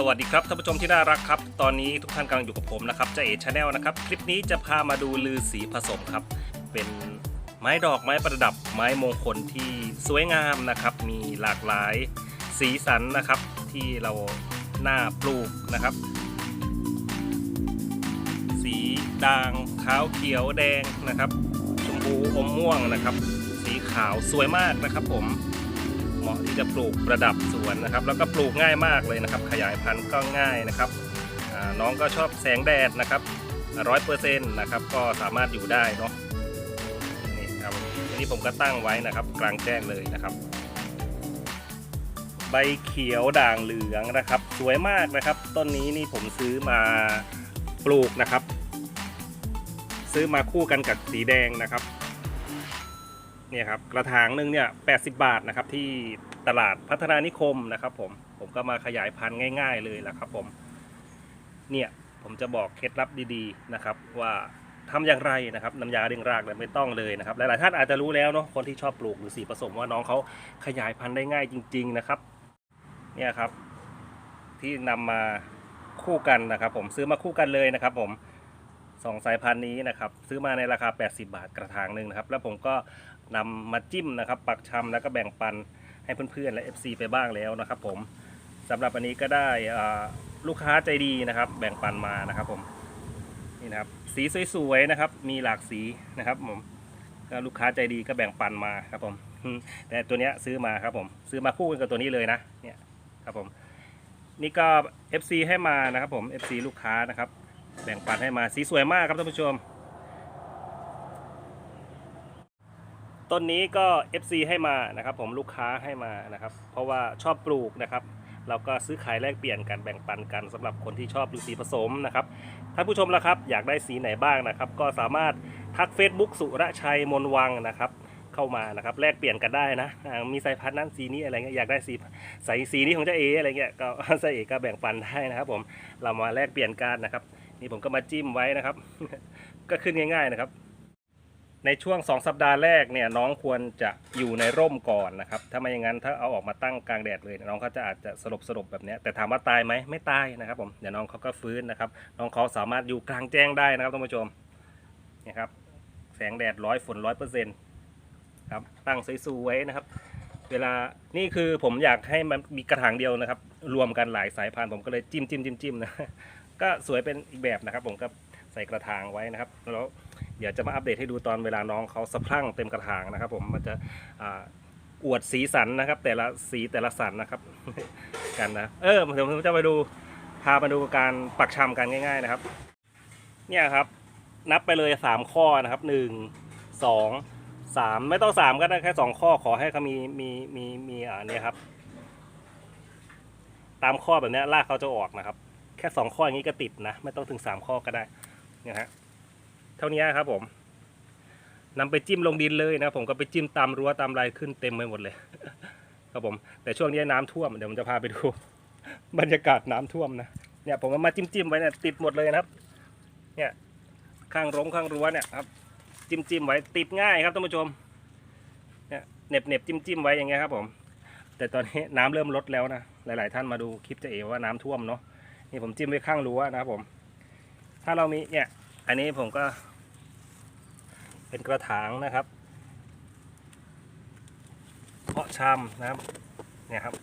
สวัสดีครับท่านผู้ชมที่น่ารักครับ ตอนนี้ทุกท่านกำลังอยู่กับผมนะครับเจเอชาแนลนะครับ คลิปนี้จะพามาดูลือสีผสมครับ เป็นไม้ดอกไม้ประดับไม้มงคลที่สวยงามนะครับ มีหลากหลายสีสันนะครับ ที่เราหน้าปลูกนะครับ สีด่างขาวเขียวแดงนะครับ ชมพูอมม่วงนะครับ สีขาวสวยมากนะครับผม มาะที่จะปลูกประดับสวนนะครับ แล้วก็ปลูกง่ายมากเลยนะครับ ขยายพันธุ์ก็ง่ายนะครับน้องก็ชอบแสงแดดนะครับร้อยเปอร์เซ็นต์นะครับก็สามารถอยู่ได้เนาะนี่ครับอันนี้ผมก็ตั้งไว้นะครับ กลางแจ้งเลยนะครับ ใบเขียวด่างเหลืองนะครับ สวยมากนะครับ ต้นนี้นี่ผมซื้อมาปลูกนะครับ ซื้อมาคู่กันกับสีแดงนะครับ เนี่ยครับกระถางหนึ่งเนี่ย80บาทนะครับที่ตลาดพัฒนานิคมนะครับ ผมผมก็มาขยายพันธุ์ง่าย ๆ เลยแหละครับ ผมเนี่ยผมจะบอกเคล็ดลับดีๆนะครับ ว่าทำอย่างไรนะครับน้ำยาเร่งรากเนี่ยไม่ต้องเลยนะครับหลายๆท่านอาจจะรู้แล้วเนาะคนที่ชอบปลูกหรือสีผสมว่าน้องเขาขยายพันธุ์ได้ง่ายจริง ๆนะครับ เนี่ยครับ ที่นำมาคู่กันนะครับ ผมซื้อมาคู่กันเลยนะครับ ผม สองสายพันธุ์นี้นะครับซื้อมาในราคา 80 บาทกระถางหนึ่งนะครับ แล้วผมก็นำมาจิ้มนะครับปักชำแล้วก็แบ่งปันให้เพื่อนๆและ FC ไปบ้างแล้วนะครับผมสำหรับอันนี้ก็ได้ลูกค้าใจดีนะครับ แบ่งปันมานะครับผมนี่นะครับสีสวยๆนะครับ มีหลากสีนะครับผมก็ลูกค้าใจดีก็แบ่งปันมาครับผมอืมแต่ตัวเนี้ยซื้อมาครับผมซื้อมาคู่กันกับตัวนี้เลยนะเนี่ยครับผมนี่ก็ FC ให้มานะครับผม FC ลูกค้านะครับ แบ่งปันให้มาสีสวยมากครับท่านผู้ชม ต้นนี้ก็ FC ให้มานะครับ ผมลูกค้าให้มานะครับ เพราะว่าชอบปลูกนะครับเราก็ซื้อขายแลกเปลี่ยนกันแบ่งปันกันสำหรับคนที่ชอบดูสีผสมนะครับท่านผู้ชมละครับ อยากได้สีไหนบ้างนะครับ ก็สามารถทัก Facebook สุรชัยมนวังนะครับ เข้ามานะครับแลกเปลี่ยนกันได้นะ มีสายพันธุ์นั้นสีนี้อะไรเงี้ยอยากได้สีใส่สีนี้ของเจ้าเออะไรเงี้ยก็เจ้าเอก็แบ่งปันได้นะครับ ผมเรามาแลกเปลี่ยนกันนะครับ นี่ผมก็มาจิ้มไว้นะครับ ก็ขึ้นง่าย ๆนะครับ ในช่วง 2 สัปดาห์แรกเนี่ยน้องควรจะอยู่ในร่มก่อนนะครับ ถ้าไม่อย่างนั้นถ้าเอาออกมาตั้งกลางแดดเลย น้องเขาจะอาจจะสลบสลบแบบนี้แต่ถามว่าตายไหมไม่ตายนะครับผมเดี๋ยวน้องเขาก็ฟื้นนะครับ น้องเขาสามารถอยู่กลางแจ้งได้นะครับท่านผู้ชมนี่ครับแสงแดดร้อยฝนร้อยเปอร์เซ็นต์ครับตั้งสวยๆนะครับ เวลานี่คือผมอยากให้มันมีกระถางเดียวนะครับ รวมกันหลายสายพันธุ์ผมก็เลยจิ้มจิ้มจิ้มจิ้มนะ ก็สวยเป็นอีกแบบนะครับ ผมก็ใส่กระถางไว้นะครับ แล้วเดี๋ยวจะมาอัปเดตให้ดูตอนเวลาน้องเขาสะพรั่งเต็มกระถางนะครับ ผมมันจะอวดสีสันนะครับ แต่ละสีแต่ละสันนะครับ กันนะ เออเดี๋ยวผมจะไปดูพามาดูการปักชำกันง่าย ๆนะครับ เนี่ยครับ นับไปเลยสามข้อนะครับหนึ่งสองสามไม่ต้องสามก็ได้แค่สองข้อขอให้เขามีมีมีมีอ่าเนี่ยครับ ตามข้อแบบนี้ลากเขาจะออกนะครับ แค่สองข้ออย่างนี้ก็ติดนะ ไม่ต้องถึงสามข้อก็ได้นี่ยฮะเท่านี้ครับผมนำไปจิ้มลงดินเลยนะผมก็ไปจิ้มตามรั้วตามลายขึ้นเต็มไปหมดเลย ครับผม แต่ช่วงนี้น้ำท่วมเดี๋ยวผมจะพาไปดูบรรยากาศน้ำท่วมนะเนี่ยผมมาจิ้มจิ้มๆไว้เนี่ยติดหมดเลยนะครับ เนี่ยข้างรงข้างรั้วเนี่ยครับ จิ้มจิ้มๆไว้ติดง่ายครับท่านผู้ชมเนี่ยเหน็บเหน็บจิ้มจิ้มๆไว้อย่างเงี้ยครับผม แต่ตอนนี้น้ำเริ่มลดแล้วนะหลาย ๆ ท่านมาดูคลิปจะเอว่าน้ำท่วมเนาะ นี่ผมจิ้มไว้ข้างรั้วนะครับผม ถ้าเรามีเนี่ย อันนี้ผมก็ เป็นกระถางนะครับ เพาะชำนะครับ เนี่ยครับ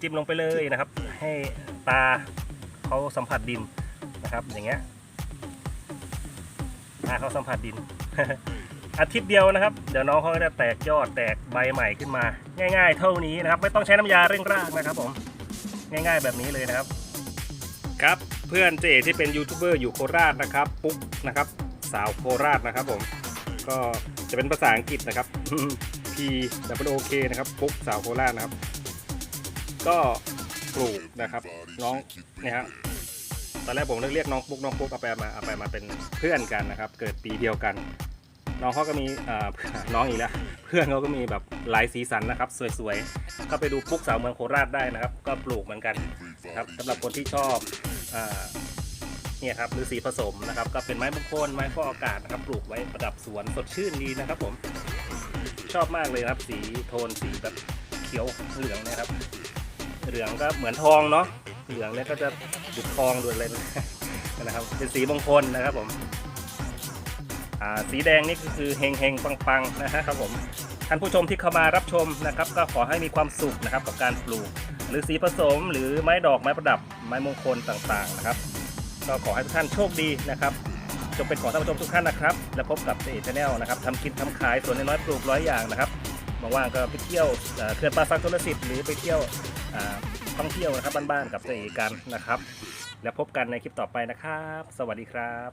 จิ้มลงไปเลยนะครับ ให้ตาเขาสัมผัสดินนะครับ อย่างเงี้ยตาเขาสัมผัสดิน อาทิตย์เดียวนะครับ เดี๋ยวน้องเขาจะแตกยอดแตกใบใหม่ขึ้นมา ง่าย ๆ เท่านี้นะครับ ไม่ต้องใช้น้ำยาเร่งรากนะครับผมง่ายๆแบบนี้เลยนะครับ ครับ เพื่อนเจที่เป็นยูทูบเบอร์อยู่โคราชนะครับ ปุ๊กนะครับ สาวโคราชนะครับผม ก็จะเป็นภาษาอังกฤษนะครับ P W O K นะครับ ปุ๊กสาวโคราชนะครับ ก็ปลูกนะครับ น้องเนี่ยฮะตอนแรกผมเรียกน้องปุ๊กน้องปุ๊กเอาไปมาเอาไปมาเป็นเพื่อนกันนะครับ เกิดปีเดียวกัน น้องเขาก็มีเอ่อน้องอีกแล้วเพื่อนเขาก็มีแบบหลายสีสันนะครับ สวยๆก็ไปดูปุ๊กสาวเมืองโคราชได้นะครับ ก็ปลูกเหมือนกันครับสำหรับคนที่ชอบ เนี่ยครับหรือสีผสมนะครับ ก็เป็นไม้มงคลไม้ฟอกอากาศนะครับปลูกไว้ประดับสวนสดชื่นดีนะครับ ผมชอบมากเลยครับสีโทนสีแบบเขียวเหลืองนะครับ เหลืองก็เหมือนทองเนาะเหลืองเนี่ยก็จะดุดทองดุดอะไรนะครับ เป็นสีมงคลนะครับผมสีแดงนี่ก็คือเฮงเฮงปังปังๆนะครับผมท่านผู้ชมที่เข้ามารับชมนะครับ ก็ขอให้มีความสุขนะครับกับการปลูก หรือสีผสมหรือไม้ดอกไม้ประดับ ไม้มงคลต่างๆนะครับ ก็ขอให้ทุกท่านโชคดีนะครับจงเป็นของท่านผู้ชมทุกท่านนะครับ และพบกับเจเชนแนลนะครับทำกินทำขายสวนน้อยๆปลูกร้อยอย่างนะครับว่างๆก็ไปเที่ยวเขื่อนป่าซักชลสิทธิ์หรือไปเที่ยวท่องเที่ยวนะครับบ้านๆกับเจเอกันนะครับ แล้วพบกันในคลิปต่อไปนะครับ สวัสดีครับ